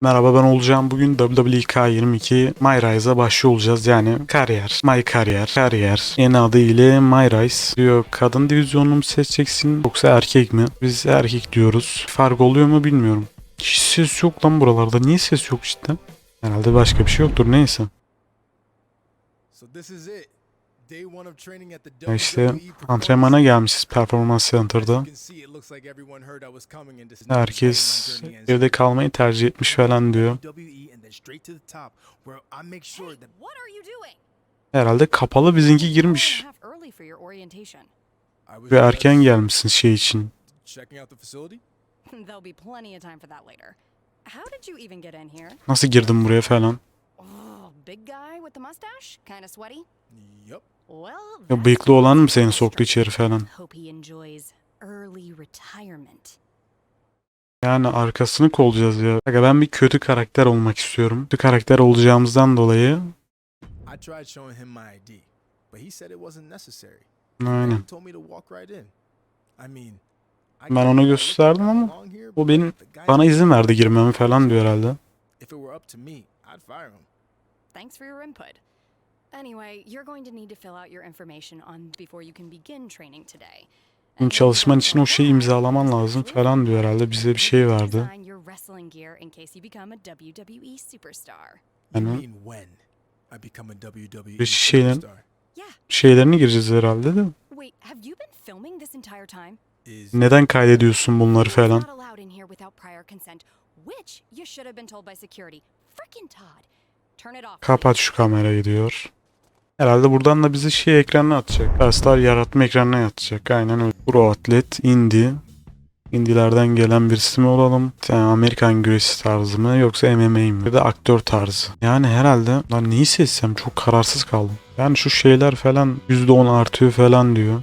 Merhaba ben olacağım. Bugün WWE K22 My Rise'a başlıyor olacağız. Yani kariyer, My Kariyer, kariyer. Yeni adı ile My Rise. Diyor kadın divizyonunu mu seçeceksin yoksa erkek mi? Biz erkek diyoruz. Fark oluyor mu bilmiyorum. Hiç ses yok lan buralarda. Niye ses yok cidden? Herhalde başka bir şey yoktur neyse. So this is it. İşte WWE antrenmana gelmişiz Performance Center'da. Herkes evde kalmayı tercih etmiş falan diyor. Herhalde kapalı bizimki girmiş. Ve erken gelmişsin şey için. of? Nasıl girdim buraya falan. Oh, big guy with the mustache? Kinda sweaty? Yep. Well, Ya bıyıklı olan mı seni soktu içeri falan? Yani arkasını kollayacağız ya. Aga ben bir kötü karakter olmak istiyorum. Kötü karakter olacağımızdan dolayı I tried showing him my ID, but he said it wasn't necessary. aynen. Ben ona gösterdim ama o benim bana izin verdi girmemi falan diyor herhalde. Thanks for your input. Anyway, you're going to need to fill out your information on before you can begin training today. And çalışman için o şeyi imzalaman lazım falan diyor herhalde. Bize bir şey verdi. Design your wrestling gear in case you become a WWE superstar. You Hı hı. mean when I become a WWE Bir şeyler- superstar? Yeah. Şeylerini gireceğiz herhalde de. Wait, have you been filming this entire time? Is Neden kaydediyorsun bunları falan? not allowed in here without prior consent, which you should have been told by security. Frickin' Todd. Turn it off. Kapat şu kamerayı diyor. Herhalde buradan da bizi şey ekranına atacak. Dersler yaratma ekranına atacak. Aynen öyle. Pro atlet, indie. Indilerden gelen birisi mi olalım? Yani Amerikan güreşi tarzı mı yoksa MMA mi? Ya da aktör tarzı. Yani herhalde lan neyi seçsem çok kararsız kaldım. Yani şu şeyler falan %10 artıyor falan diyor.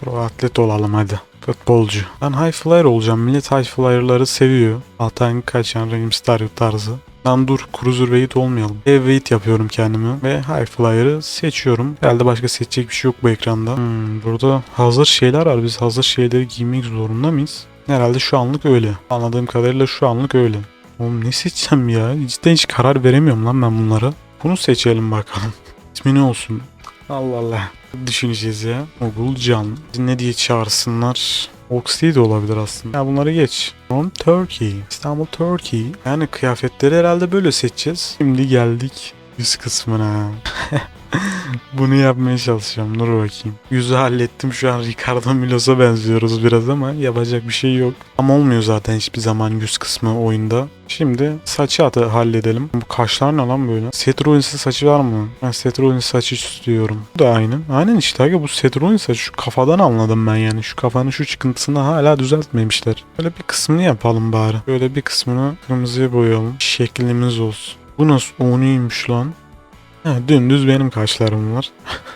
Pro atlet olalım hadi. Futbolcu. Ben high flyer olacağım. Millet high flyer'ları seviyor. Atan kaçan Rey Mysterio tarzı. Lan dur cruiserweight olmayalım. Heavyweight yapıyorum kendimi ve high flyer'ı seçiyorum. Herhalde başka seçecek bir şey yok bu ekranda. Hmm, burada hazır şeyler var. Biz hazır şeyleri giymek zorunda mıyız? Herhalde şu anlık öyle. Anladığım kadarıyla şu anlık öyle. Oğlum ne seçeceğim ya? Cidden hiç karar veremiyorum lan ben bunlara. Bunu seçelim bakalım. İsmi ne olsun? Allah Allah. Düşüneceğiz ya. Ogul Can. Ne diye çağırsınlar? Oxley de olabilir aslında. Ya bunları geç. From Turkey. İstanbul Turkey. Yani kıyafetleri herhalde böyle seçeceğiz. Şimdi geldik yüz kısmına. Bunu yapmaya çalışacağım. Dur bakayım. Yüzü hallettim. Şu an Ricardo Milos'a benziyoruz biraz ama yapacak bir şey yok. Ama olmuyor zaten hiçbir zaman yüz kısmı oyunda. Şimdi saçı atı halledelim. Bu kaşlar ne lan böyle? Seth Rollins'in saçı var mı? Ben Seth Rollins saçı istiyorum. Bu da aynı. Aynen işte aga bu Seth Rollins saçı şu kafadan anladım ben yani. Şu kafanın şu çıkıntısını hala düzeltmemişler. Böyle bir kısmını yapalım bari. Böyle bir kısmını kırmızıya boyayalım. Şeklimiz olsun. Bu nasıl? O lan? Ha, dümdüz benim kaşlarım var.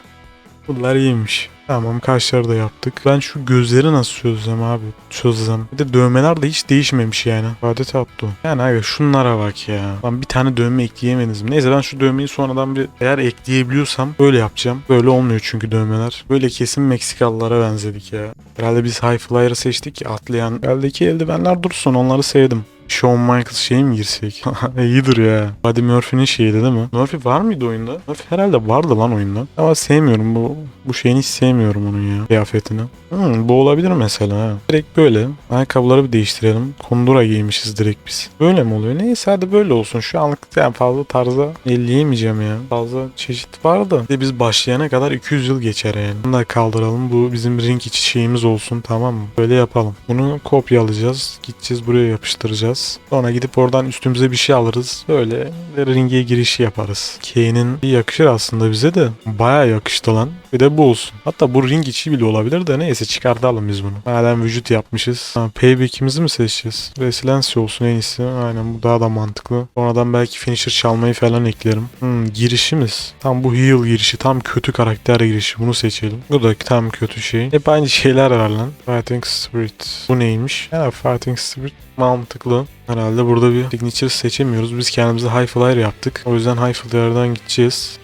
Bunlar iyiymiş. Tamam kaşları da yaptık. Ben şu gözleri nasıl çözeceğim abi? Çözeceğim. Bir de dövmeler de hiç değişmemiş yani. Adet attı. Yani abi şunlara bak ya. Lan bir tane dövme ekleyemediniz mi? Neyse ben şu dövmeyi sonradan bir eğer ekleyebiliyorsam böyle yapacağım. Böyle olmuyor çünkü dövmeler. Böyle kesin Meksikalılara benzedik ya. Herhalde biz High Flyer'ı seçtik atlayan. Eldeki eldivenler dursun onları sevdim. Shawn Michaels şeyi mi girsek? İyidir ya. Buddy Murphy'nin şeyiydi değil mi? Murphy var mıydı oyunda? Murphy herhalde vardı lan oyunda. Ama sevmiyorum bu bu şeyini hiç sevmiyorum onun ya. Kıyafetini. Hmm, bu olabilir mesela ha. Direkt böyle. Ayakkabıları bir değiştirelim. Kundura giymişiz direkt biz. Böyle mi oluyor? Neyse hadi böyle olsun. Şu anlık yani fazla tarza elleyemeyeceğim ya. Fazla çeşit var da. Biz başlayana kadar 200 yıl geçer yani. Bunu da kaldıralım. Bu bizim ring içi şeyimiz olsun tamam mı? Böyle yapalım. Bunu kopyalayacağız. Gideceğiz buraya yapıştıracağız. Sonra gidip oradan üstümüze bir şey alırız. Böyle ringe girişi yaparız. Kane'in yakışır aslında bize de. Baya yakıştı lan. Bir de bu olsun. Hatta bu ring içi bile olabilir de neyse çıkartalım biz bunu. Madem vücut yapmışız. Ha, payback'imizi mi seçeceğiz? Resilience olsun en iyisi. Aynen bu daha da mantıklı. Sonradan belki finisher çalmayı falan eklerim. Hmm, girişimiz. Tam bu heal girişi. Tam kötü karakter girişi. Bunu seçelim. Bu da tam kötü şey. Hep aynı şeyler var lan. Fighting Spirit. Bu neymiş? Ya Fighting Spirit mantıklı. Herhalde burada bir signature seçemiyoruz. Biz kendimize High Flyer yaptık. O yüzden High Flyer'dan gideceğiz.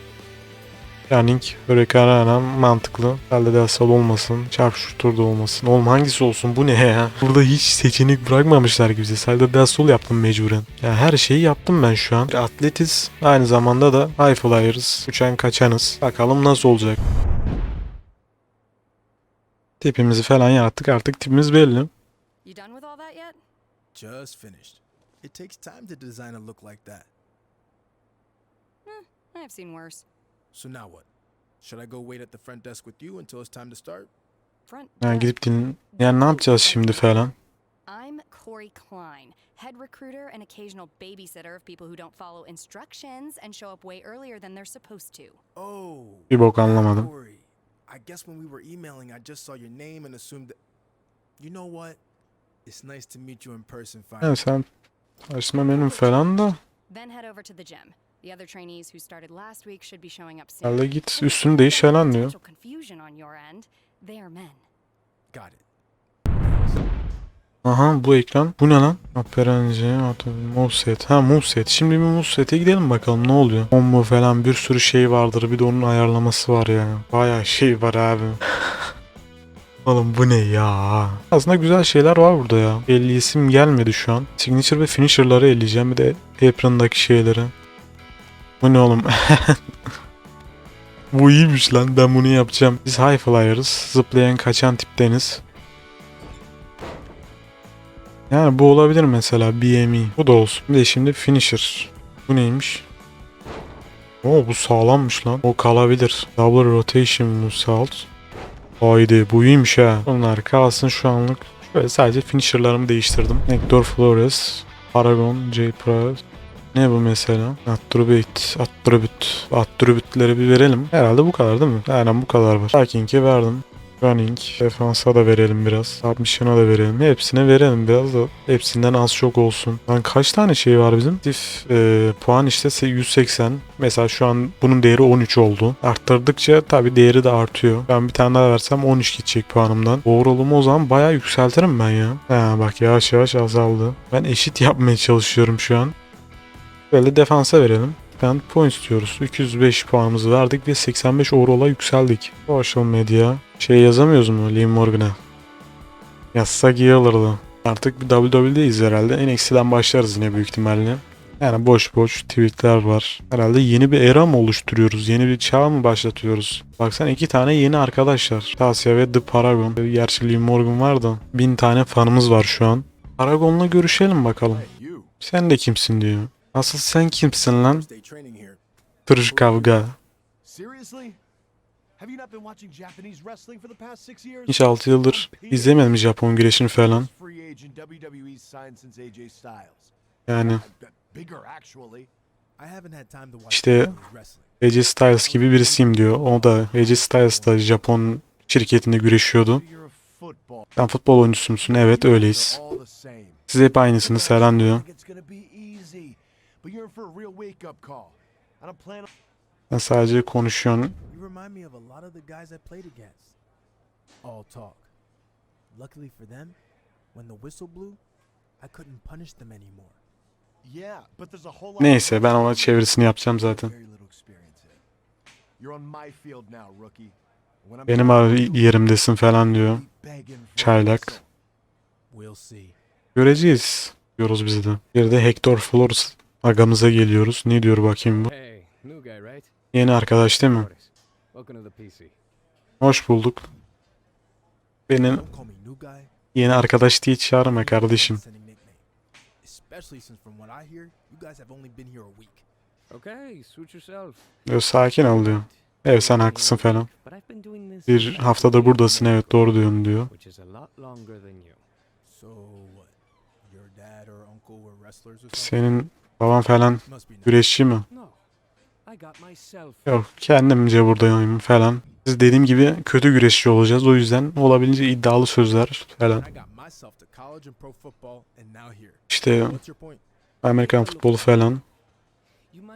Running, Hurricane mantıklı. Elde Del olmasın. Sharpshooter da olmasın. Oğlum hangisi olsun bu ne ya? Burada hiç seçenek bırakmamışlar gibi Del Sol yaptım mecburen. Ya her şeyi yaptım ben şu an. Bir Atletiz. Aynı zamanda da High Flyers. Uçan kaçanız. Bakalım nasıl olacak. Tipimizi falan yarattık. Artık tipimiz belli. You done with all that yet? Just finished. It takes time to design a look like that. I've seen worse. So now what? Should I go wait at the front desk with you until it's time to start? Front. Yani desk. gidip din... Yani ne yapacağız şimdi falan? I'm Corey Klein, head recruiter and occasional babysitter of people who don't follow instructions and show up way earlier than they're supposed to. Oh. Bir bok anlamadım. Corey. I guess when we were emailing, I just saw your name and assumed that. You know what? It's nice to meet you in person finally. Yani sen açma menüm falan da Then head over to the gym. The other trainees who started last week should be showing up soon. Hadi git üstünü değiş falan diyor. Potential confusion on your end. They are men. Got it. Aha bu ekran. Bu ne lan? Operanci, moveset. Ha moveset. Şimdi bir movesete gidelim bakalım ne oluyor. Combo falan bir sürü şey vardır. Bir de onun ayarlaması var ya. Bayağı şey var abi. Oğlum bu ne ya? Aslında güzel şeyler var burada ya. Belli isim gelmedi şu an. Signature ve finisher'ları eleyeceğim. Bir de apron'daki şeyleri. Bu ne oğlum? bu iyiymiş lan. Ben bunu yapacağım. Biz high flyer'ız. Zıplayan kaçan tipteniz. Yani bu olabilir mesela BME. Bu da olsun. Bir de şimdi finisher. Bu neymiş? Oo bu sağlammış lan. O kalabilir. Double rotation moonsault. Haydi bu iyiymiş ha. Onlar kalsın şu anlık. Şöyle sadece finisher'larımı değiştirdim. Hector Flores, Paragon, J Pro. Ne bu mesela? Attribute, attribute. Attribute'leri bir verelim. Herhalde bu kadar değil mi? Aynen bu kadar var. Taking'e verdim. Running, defansa da verelim biraz. Submission'a da verelim. Hepsine verelim biraz da. Hepsinden az çok olsun. Lan kaç tane şey var bizim? Diff e, puan işte 180. Mesela şu an bunun değeri 13 oldu. Arttırdıkça tabi değeri de artıyor. Ben bir tane daha versem 13 gidecek puanımdan. Overall'umu o zaman bayağı yükseltirim ben ya. Ha bak yavaş yavaş azaldı. Ben eşit yapmaya çalışıyorum şu an. Böyle defansa verelim. Ben points istiyoruz. 205 puanımızı verdik ve 85 overall'a yükseldik. Social media. Şey yazamıyoruz mu Liam Morgan'a? Yazsak iyi olurdu. Artık bir WWE'deyiz herhalde. En eksiden başlarız yine büyük ihtimalle. Yani boş boş tweetler var. Herhalde yeni bir era mı oluşturuyoruz? Yeni bir çağ mı başlatıyoruz? Baksana iki tane yeni arkadaşlar. Tasya ve The Paragon. Gerçi Liam Morgan var da. Bin tane fanımız var şu an. Paragon'la görüşelim bakalım. Sen de kimsin diyor. Asıl sen kimsin lan? Tırış kavga. Hiç 6 yıldır izlemedim Japon güreşini falan. Styles. Yani İşte-. AJ Styles gibi birisiyim diyor. O da AJ Styles da Japon şirketinde güreşiyordu. Sen futbol oyuncusu musun? Evet öyleyiz. Siz hep aynısınız falan diyor. Sen sadece konuşuyorsun. You remind me of a lot of the guys I played against. All talk. Luckily for them, when the whistle blew, I couldn't punish them anymore. Yeah, but there's a whole lot Neyse ben ona çevirisini yapacağım zaten. very little experience in. You're on my field now, rookie. When I'm Benim abi yerimdesin falan diyor. Çaylak. whistle. We'll see. Göreceğiz. Diyoruz biz de. Bir de Hector Flores agamıza geliyoruz. Ne diyor bakayım bu? Yeni arkadaş değil mi? Hoş bulduk. Benim yeni arkadaş diye çağırma kardeşim. Diyor, sakin ol diyor. Evet sen haklısın falan. Bir haftada buradasın evet doğru diyorsun diyor. Senin baban falan güreşçi mi? Yok kendimce buradayım falan. Biz dediğim gibi kötü güreşçi olacağız. O yüzden olabildiğince iddialı sözler falan. İşte? Amerikan futbolu falan.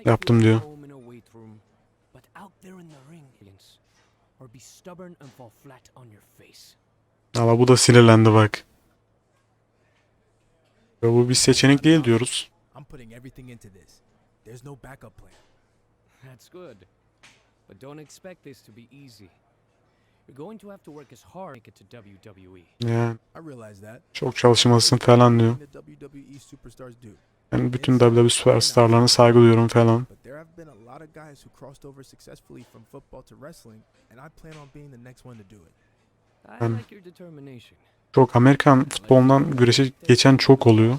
Yaptım diyor. Ama bu da sinirlendi bak. Ya bu bir seçenek değil diyoruz. I'm putting everything into this. There's no backup plan. That's good. But don't expect this to be easy. You're going to have to work as hard to make it to WWE. Yani I realize that. çok çalışmalısın falan diyor. WWE superstars do. Ben bütün WWE süperstarlarına saygı duyuyorum falan. But there have been a lot of guys who crossed over successfully from football to wrestling, and I plan on being the next one to do it. I like your determination. Çok Amerikan futbolundan güreşe geçen çok oluyor.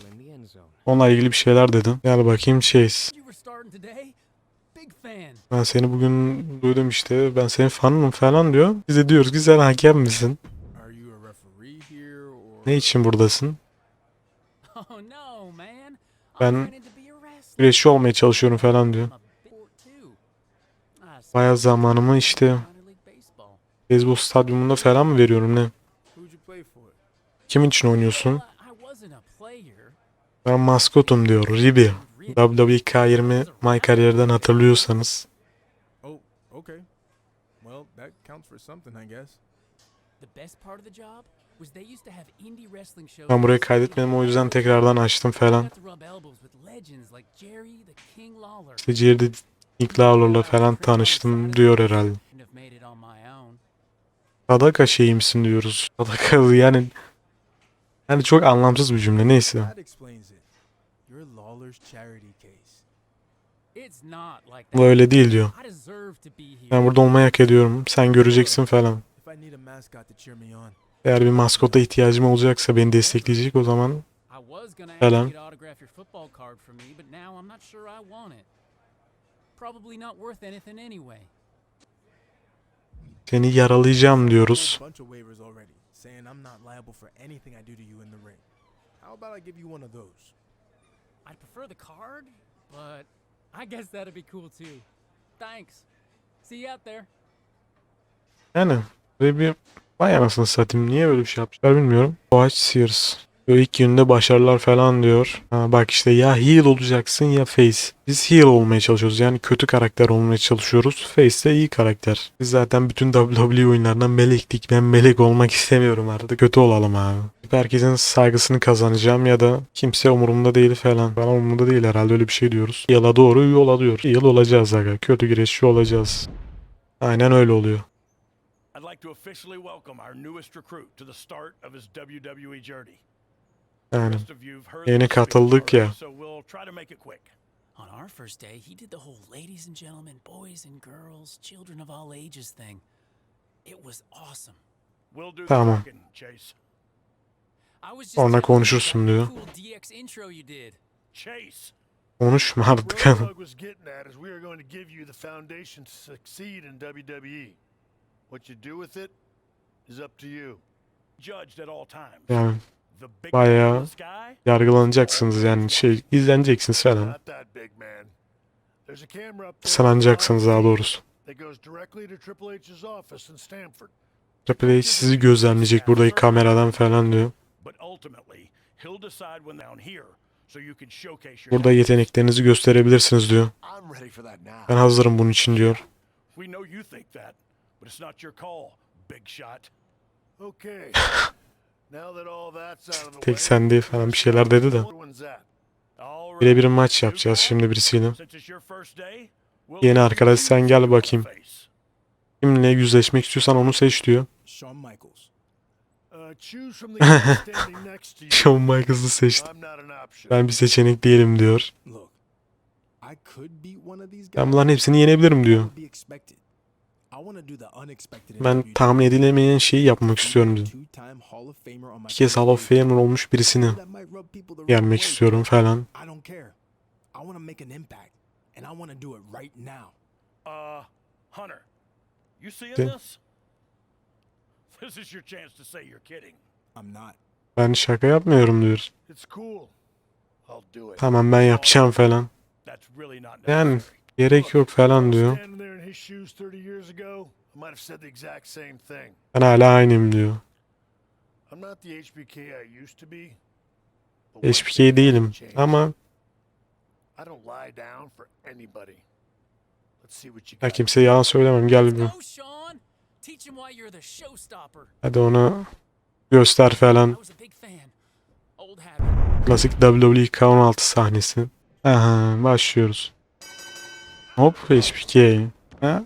Onunla ilgili bir şeyler dedim. Gel bakayım Chase. Ben seni bugün duydum işte. Ben senin fanınım falan diyor. Biz de diyoruz ki sen hakem misin? Ne için buradasın? Oh Ben güreşçi olmaya çalışıyorum falan diyor. I'm a big sport too. I Bayağı zamanımı işte beyzbol stadyumunda falan mı veriyorum ne? Kimin için oynuyorsun? Well, I wasn't a player. Ben maskotum diyor. Ribi. WWE K20 My kariyerden hatırlıyorsanız. Oh, okay. Well, that counts for something, I guess. The best part of the job was they used to have indie wrestling shows. Ben burayı kaydetmedim o yüzden tekrardan açtım falan. İşte Jerry Nick Lawler'la falan tanıştım diyor herhalde. Sadaka şeyi misin diyoruz. Sadaka yani yani çok anlamsız bir cümle neyse. Bu öyle değil diyor. Ben burada olmayı hak ediyorum. Sen göreceksin falan. Eğer bir maskota ihtiyacım olacaksa beni destekleyecek o zaman anyway. seni yaralayacağım diyoruz. saying I'm not liable for anything I do to you in the ring. How about I give you one of those? I'd prefer the card, but I guess that'd be cool too. Thanks. See you out there. Yani böyle bir vay anasını satayım niye böyle bir şey yapmışlar bilmiyorum. Boğaç Sears. Diyor, ilk günde başarılar falan diyor. Ha, bak işte ya heel olacaksın ya face. Biz heel olmaya çalışıyoruz. Yani kötü karakter olmaya çalışıyoruz. Face de iyi karakter. Biz zaten bütün WWE oyunlarından melektik. Ben melek olmak istemiyorum artık. Kötü olalım abi. Herkesin saygısını kazanacağım ya da kimse umurumda değil falan. Bana umurumda değil herhalde öyle bir şey diyoruz. Yıla doğru yol alıyor. Yıl olacağız aga. Kötü güreşçi olacağız. Aynen öyle oluyor. I'd like to officially welcome our newest recruit to the start of his WWE journey. Yani Yeni katıldık ya. On our first day, he did the whole ladies and gentlemen, boys and girls, children of all ages thing. It was awesome. We'll do Tamam. Chase. I was just Sonra telling you konuşursun diyor. the Cool DX intro you did. Chase. konuşma artık. What Doug was getting at is we are going to give you the foundation to succeed in WWE. What you do with it is up to you. Judged at all times. yani Bayağı- yargılanacaksınız yani şey izleneceksiniz falan. Sınanacaksınız daha doğrusu. Triple H sizi gözlemleyecek buradaki kameradan falan diyor. Burada yeteneklerinizi gösterebilirsiniz diyor. Ben hazırım bunun için diyor. Tek sen değil falan bir şeyler dedi de. Right. Birebir maç yapacağız şimdi birisiyle. Yeni arkadaş, sen gel bakayım. Kimle yüzleşmek istiyorsan onu seç diyor. Shawn. Uh, Michaels'ı seçti. Ben bir seçenek değilim diyor. Ben bunların hepsini yenebilirim diyor. Ben tahmin edilemeyen şeyi yapmak istiyorum my Bir kez Hall of. Famer olmuş birisini yenmek istiyorum falan. Ben şaka yapmıyorum diyor. It's cool. I'll do it. Tamam ben yapacağım falan. That's really not Yani. Gerek yok falan diyor. Standing there in his shoes 30 years ago, I might have said the exact same thing. Ben hala aynıyım diyor. Thing değilim ama I don't lie down for anybody. Let's see what you ya kimseye yalan söylemem gel bir. Hadi onu göster falan. Klasik WWE K16 sahnesi. Aha başlıyoruz. Hop HBK. Ha?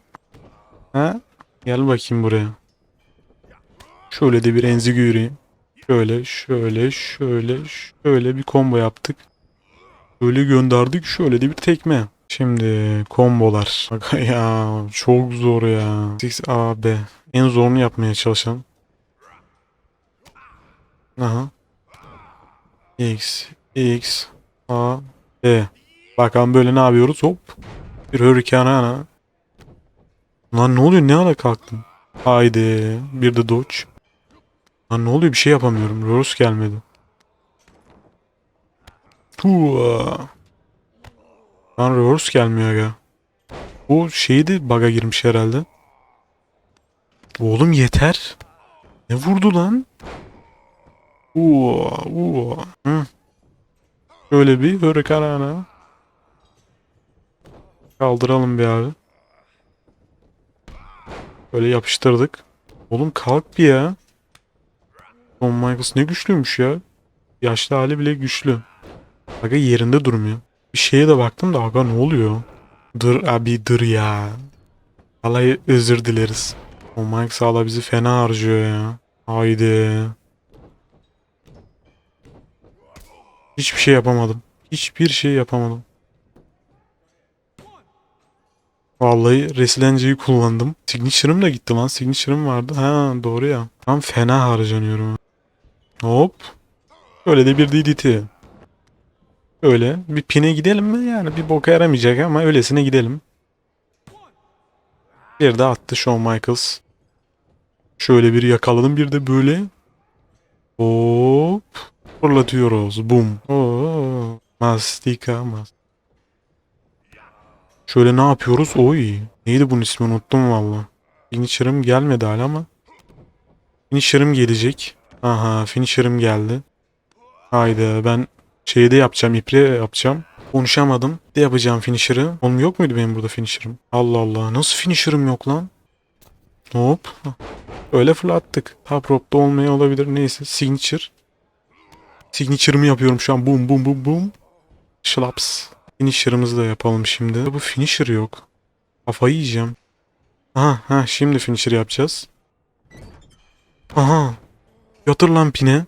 Ha? Gel bakayım buraya. Şöyle de bir enziguri. Şöyle, şöyle, şöyle, şöyle bir combo yaptık. Böyle gönderdik. Şöyle de bir tekme. Şimdi kombolar. Bak ya çok zor ya. 6 B. En zorunu yapmaya çalışalım. Aha. X, X, A, B. Bakalım böyle ne yapıyoruz? Hop. Bir hurricane ana. Lan ne oluyor? Ne ara kalktım? Haydi. Bir de dodge. Lan ne oluyor? Bir şey yapamıyorum. Rose gelmedi. Tua. Lan reverse gelmiyor aga. Bu şeyi de bug'a girmiş herhalde. Oğlum yeter. Ne vurdu lan? Uaa, uaa. Hı. Şöyle bir hurricane Kaldıralım bir abi. Böyle yapıştırdık. Oğlum kalk bir ya. John Michaels ne güçlüymüş ya. Yaşlı hali bile güçlü. Aga yerinde durmuyor. Bir şeye de baktım da aga ne oluyor? Dır abi dır ya. Vallahi özür dileriz. O Mike Sağla bizi fena harcıyor ya. Haydi. Hiçbir şey yapamadım. Hiçbir şey yapamadım. Vallahi Resilence'yi kullandım. Signature'ım da gitti lan. Signature'ım vardı. Ha doğru ya. Tam fena harcanıyorum. Hop. Öyle de bir DDT. Öyle. Bir pine gidelim mi? Yani bir boka yaramayacak ama öylesine gidelim. Bir de attı Shawn Michaels. Şöyle bir yakaladım bir de böyle. Hop. Fırlatıyoruz. Bum. Oo. Mastika mas. Şöyle ne yapıyoruz? Oy. Neydi bunun ismi unuttum valla. Finisher'ım gelmedi hala ama. Finisher'ım gelecek. Aha finisher'ım geldi. Haydi ben şeyde yapacağım iple yapacağım. Konuşamadım. De yapacağım finisher'ı. Oğlum yok muydu benim burada finisher'ım? Allah Allah. Nasıl finisher'ım yok lan? Hop. Öyle fırlattık. Top rope'da olmaya olabilir. Neyse. Signature. Signature'ımı yapıyorum şu an. Boom boom boom boom. Schlaps. Finisher'ımızı da yapalım şimdi. Bu finisher yok. Kafayı yiyeceğim. Aha, ha, şimdi finisher yapacağız. Aha. Yatır lan pine.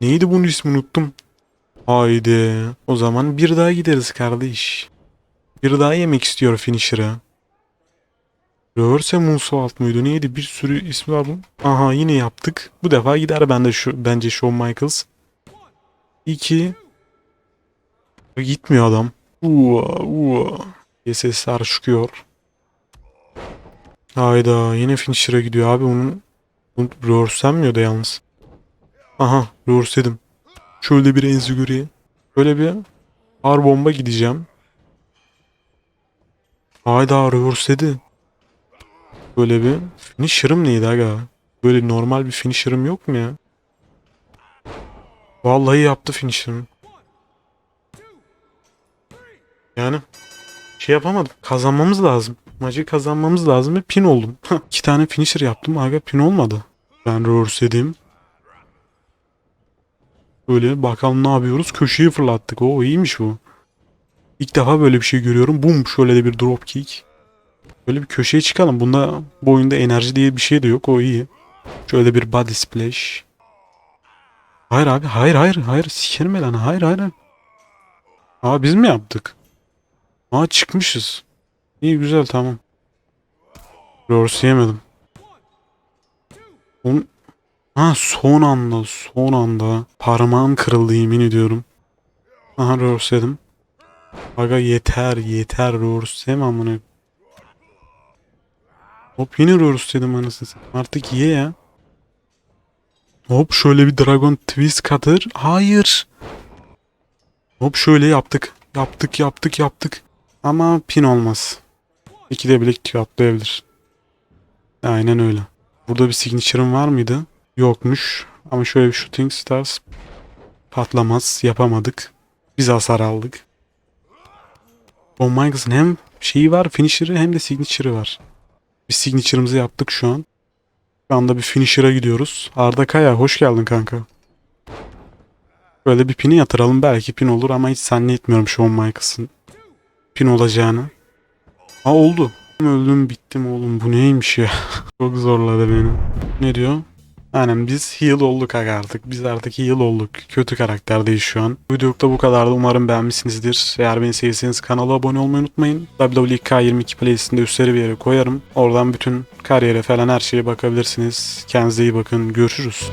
Neydi bunun ismi unuttum. Haydi. O zaman bir daha gideriz kardeş. Bir daha yemek istiyor finisher'ı. Reverse Moonsault muydu? Neydi? Bir sürü ismi var bunun. Aha yine yaptık. Bu defa gider bende şu bence Shawn Michaels. 2 Gitmiyor adam. Uaa, uaa. SSR çıkıyor. Hayda yine finisher'a gidiyor abi onun. Bunu reverse'lenmiyor da yalnız. Aha reverse'ledim. Şöyle bir enziguri. Böyle bir ağır bomba gideceğim. Hayda reverse'ledi. Böyle bir finisher'ım neydi aga? Böyle normal bir finisher'ım yok mu ya? Vallahi yaptı finisher'ım. Yani şey yapamadım. Kazanmamız lazım. Maçı kazanmamız lazım ve pin oldum. İki tane finisher yaptım. Aga pin olmadı. Ben reverse'ledim. Böyle bakalım ne yapıyoruz. Köşeyi fırlattık. O iyiymiş bu. İlk defa böyle bir şey görüyorum. Bum şöyle de bir drop kick. Böyle bir köşeye çıkalım. Bunda bu oyunda enerji diye bir şey de yok. O iyi. Şöyle bir body splash. Hayır abi. Hayır hayır. Hayır. Sikerim lan. Hayır hayır. Aa biz mi yaptık? Aa çıkmışız. İyi güzel tamam. Doğrusu yemedim. Oğlum, ha son anda son anda parmağım kırıldı yemin ediyorum. Aha Roars yedim. Aga yeter yeter Roars yeme amına. Hop yine Roars dedim anasını. Artık ye ya. Hop şöyle bir Dragon Twist Cutter. Hayır. Hop şöyle yaptık. Yaptık yaptık yaptık. Ama pin olmaz. İkide bile atlayabilir. Aynen öyle. Burada bir signature'ım var mıydı? Yokmuş. Ama şöyle bir shooting stars patlamaz. Yapamadık. Biz hasar aldık. Bon Michaels'ın hem şeyi var, finisher'ı hem de signature'ı var. Bir signature'ımızı yaptık şu an. Şu anda bir finisher'a gidiyoruz. Arda Kaya hoş geldin kanka. Böyle bir pini yatıralım. Belki pin olur ama hiç zannetmiyorum Shawn Michaels'ın pin olacağını. Ha oldu. Öldüm bittim oğlum bu neymiş ya. Çok zorladı beni. Ne diyor? Aynen biz heal olduk artık. Biz artık heal olduk. Kötü karakterdeyiz şu an. Bu videolukta bu kadardı. Umarım beğenmişsinizdir. Eğer beni seviyorsanız kanala abone olmayı unutmayın. WWE K22 playlistinde üstleri bir yere koyarım. Oradan bütün kariyere falan her şeye bakabilirsiniz. Kendinize iyi bakın. Görüşürüz.